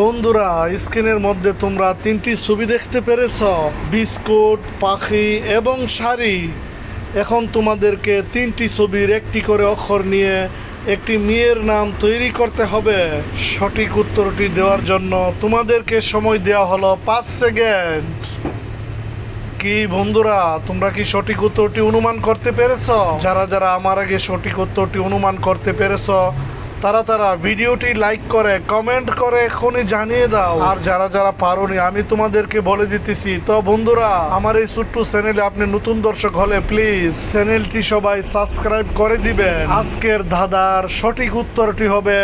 বন্ধুরা, স্ক্রিনের মধ্যে তোমরা তিনটি ছবি দেখতে পেরেছ। বিস্কুট, পাখি এবং শাড়ি। এখন তোমাদেরকে তিনটি ছবির একটি করে অক্ষর নিয়ে একটি মেয়ের নাম তৈরি করতে হবে। সঠিক উত্তরটি দেওয়ার জন্য তোমাদেরকে সময় দেওয়া হলো পাঁচ সেকেন্ড। কি বন্ধুরা, তোমরা কি সঠিক উত্তরটি অনুমান করতে পেরেছ? যারা যারা আমার আগে সঠিক উত্তরটি অনুমান করতে পেরেছ তারা তারা ভিডিওটি লাইক করে কমেন্ট করে এখনই জানিয়ে দাও। আর যারা যারা পারোনি, আমি তোমাদেরকে বলে দিতেছি। তো বন্ধুরা, আমার এই ছোট্ট চ্যানেলে আপনি নতুন দর্শক হলে প্লিজ চ্যানেলটি সবাই সাবস্ক্রাইব করে দিবেন। আজকের ধাঁধার সঠিক উত্তরটি হবে,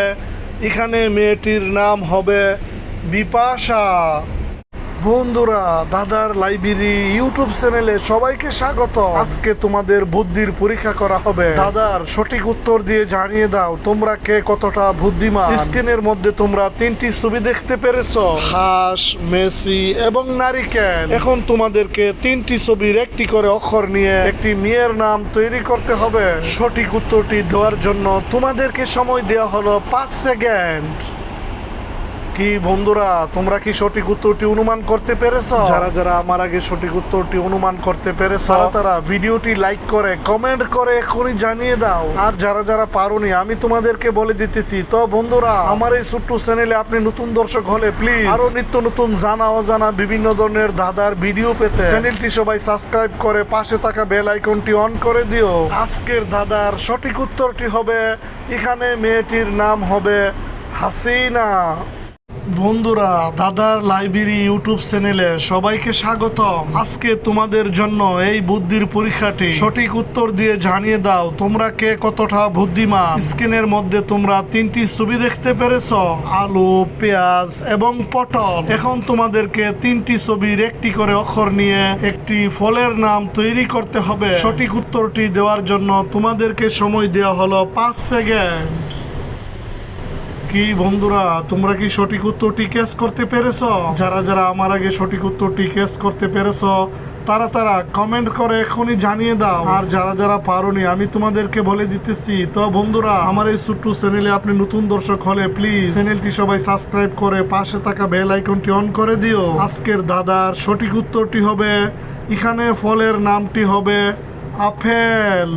এখানে মেয়েটির নাম হবে বিপাশা। বন্ধুরা, দাদার লাইব্রেরি, ইউটিউব চ্যানেলে সবাইকে স্বাগত আজকে তোমাদের বুদ্ধির পরীক্ষা করা হবে। দাদার সঠিক উত্তর দিয়ে জানিয়ে দাও, তোমরা কে কতটা বুদ্ধিমান? স্ক্রিনের মধ্যে তোমরা তিনটি ছবি দেখতে পেরেছ। হাঁস, মেসি এবং নারিকেল এখন তোমাদেরকে তিনটি ছবির একটি করে অক্ষর নিয়ে একটি মেয়ের নাম তৈরি করতে হবে। সঠিক উত্তরটি দেওয়ার জন্য তোমাদেরকে সময় দেওয়া হলো পাঁচ সেকেন্ড। কি বন্ধুরা তোমরা কি সঠিক উত্তরটি অনুমান করতে পেরেছ? যারা যারা আমার আগে সঠিক উত্তরটি অনুমান করতে পেরেছ তারা তারা ভিডিওটি লাইক করে কমেন্ট করে এখনই জানিয়ে দাও। আর যারা যারা পারোনি আমি তোমাদেরকে বলে দিতেছি তো বন্ধুরা আমার এই ছোট্ট চ্যানেলে আপনি নতুন দর্শক হলে প্লিজ আরও নিত্য নতুন জানা অজানা বিভিন্ন ধরনের দাদার ভিডিও পেতে চ্যানেলটি সবাই সাবস্ক্রাইব করে পাশে থাকা বেল আইকনটি অন করে দিও। আজকের দাদার সঠিক উত্তরটি হবে এখানে মেয়েটির নাম হবে হাসিনা। বন্ধুরা, দাদার লাইব্রেরি ইউটিউব চ্যানেলে সবাইকে স্বাগত আজকে তোমাদের জন্য এই বুদ্ধির পরীক্ষাটি সঠিক উত্তর দিয়ে জানিয়ে দাও, তোমরা কে কতটা বুদ্ধিমান? স্ক্রিনের মধ্যে তোমরা তিনটি ছবি দেখতে পেরেছ, আলু, পেঁয়াজ এবং পটল। এখন তোমাদেরকে তিনটি ছবির একটি করে অক্ষর নিয়ে একটি ফলের নাম তৈরি করতে হবে। সঠিক উত্তরটি দেওয়ার জন্য তোমাদেরকে সময় দেওয়া হলো পাঁচ সেকেন্ড। কি বন্ধুরা, তোমরা কি সঠিক উত্তরটি ক্যাচ করতে পেরেছ? যারা যারা আমার আগে সঠিক উত্তরটি ক্যাচ করতে পেরেছ, তারা তারা কমেন্ট করে এখনই জানিয়ে দাও। আর যারা যারা পারোনি, আমি তোমাদেরকে বলে দিতেছি, তো বন্ধুরা, আমার এই ছোট্ট চ্যানেলে আপনি নতুন দর্শক হলে প্লিজ চ্যানেলটি সবাই সাবস্ক্রাইব করে পাশে থাকা বেল আইকনটি অন করে দিও। আজকের দাদার সঠিক উত্তরটি হবে, এখানে ফলের নামটি হবে, আপেল।